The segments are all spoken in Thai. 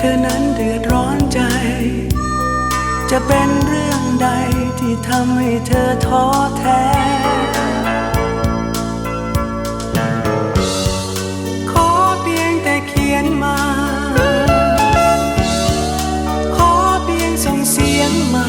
เธอนั้นเดือดร้อนใจ จะเป็นเรื่องใดที่ทำให้เธอท้อแท้ ขอเพียงแต่เขียนมา ขอเพียงส่งเสียงมา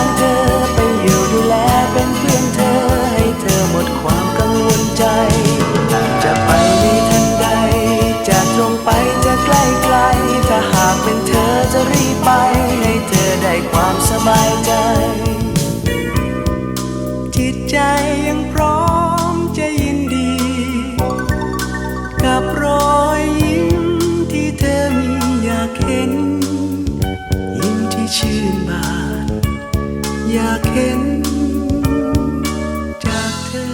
างเธอไปอยู่ดูแลเป็นเพื่อนเธอ ให้เธอหมดความกังวลใจ จะไปในทันใด จะตรงไปจะใกล้ไกล ถ้าหากเป็นเธอจะรีบไป ให้เธอได้ความสบายใจ จิตใจยังพร้อมจะยินดี กับรอยยิ้มที่เธอมีอยากเห็น ยิ้มที่ชื่นบาน อยากเห็นจากเธอ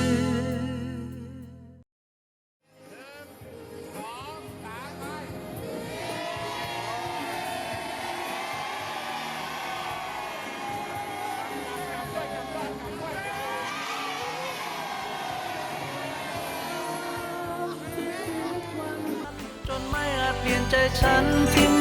จนไม่อาจเปลี่ยนใจฉันที่